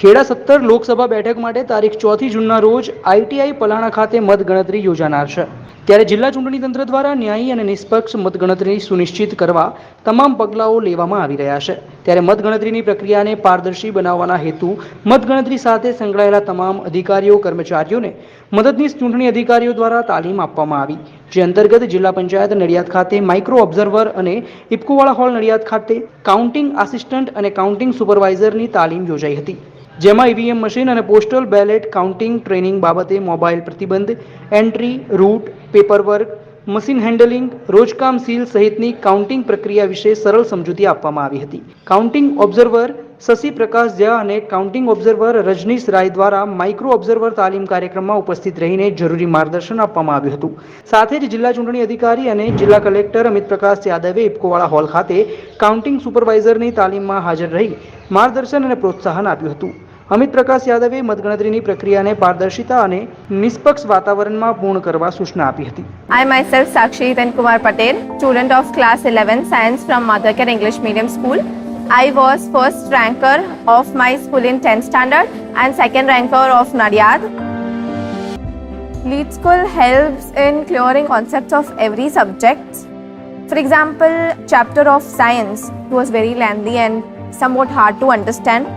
ખેડા સત્તર લોકસભા બેઠક માટે તારીખ ચોથી જૂનના રોજ આઈટીઆઈ પલાણા ખાતે મતગણતરી યોજાનાર છે. ત્યારે જિલ્લા ચૂંટણી તંત્ર દ્વારા ન્યાયી અને નિષ્પક્ષ મતગણતરી સુનિશ્ચિત કરવા તમામ પગલાઓ લેવામાં આવી રહ્યા છે. ત્યારે મતગણતરીની પ્રક્રિયાને પારદર્શી બનાવવાના હેતુ મતગણતરી સાથે સંકળાયેલા તમામ અધિકારીઓ, કર્મચારીઓને મદદનીશ ચૂંટણી અધિકારીઓ દ્વારા તાલીમ આપવામાં આવી. જે અંતર્ગત જિલ્લા પંચાયત નડિયાદ ખાતે માઇક્રો ઓબ્ઝર્વર અને ઇપકોવાળા હોલ નડિયાદ ખાતે કાઉન્ટિંગ આસિસ્ટન્ટ અને કાઉન્ટિંગ સુપરવાઇઝરની તાલીમ યોજાઈ હતી. જેમાં ઈવીએમ મશીન અને પોસ્ટલ બેલેટ કાઉન્ટિંગ ટ્રેનિંગ બાબતે મોબાઈલ પ્રતિબંધ entry route paperwork machine handling રોજકામ seal સહિતની કાઉન્ટિંગ પ્રક્રિયા વિશે સરળ સમજૂતી આપવામાં આવી હતી. કાઉન્ટિંગ ઓબ્ઝર્વર શશી પ્રકાશ ઝા અને કાઉન્ટિંગ ઓબ્ઝર્વર રજનીશ રાય દ્વારા માઇક્રો ઓબ્ઝર્વર તાલીમ કાર્યક્રમમાં ઉપસ્થિત રહીને જરૂરી માર્ગદર્શન આપવામાં આવ્યું હતું. સાથે જ જિલ્લા ચૂંટણી અધિકારી અને જિલ્લા કલેક્ટર અમિત પ્રકાશ યાદવે ઇફકોવાળા હોલ ખાતે કાઉન્ટિંગ સુપરવાઇઝરની તાલીમમાં હાજર રહી માર્ગદર્શન અને પ્રોત્સાહન આપ્યું હતું. અમિત પ્રકાશ યાદવે મતગણતરીની પ્રક્રિયાને પારદર્શિતા અને નિષ્પક્ષ વાતાવરણમાં પૂર્ણ કરવા સૂચના આપી હતી I myself Sakshi Hitan Kumar Patel, student of class 11 science from Mothercare English Medium School. I was first ranker of my school in 10th standard and second ranker of Nadiad. Lead School helps in clearing concepts of every subject. For example, chapter of science was very lengthy and somewhat hard to understand.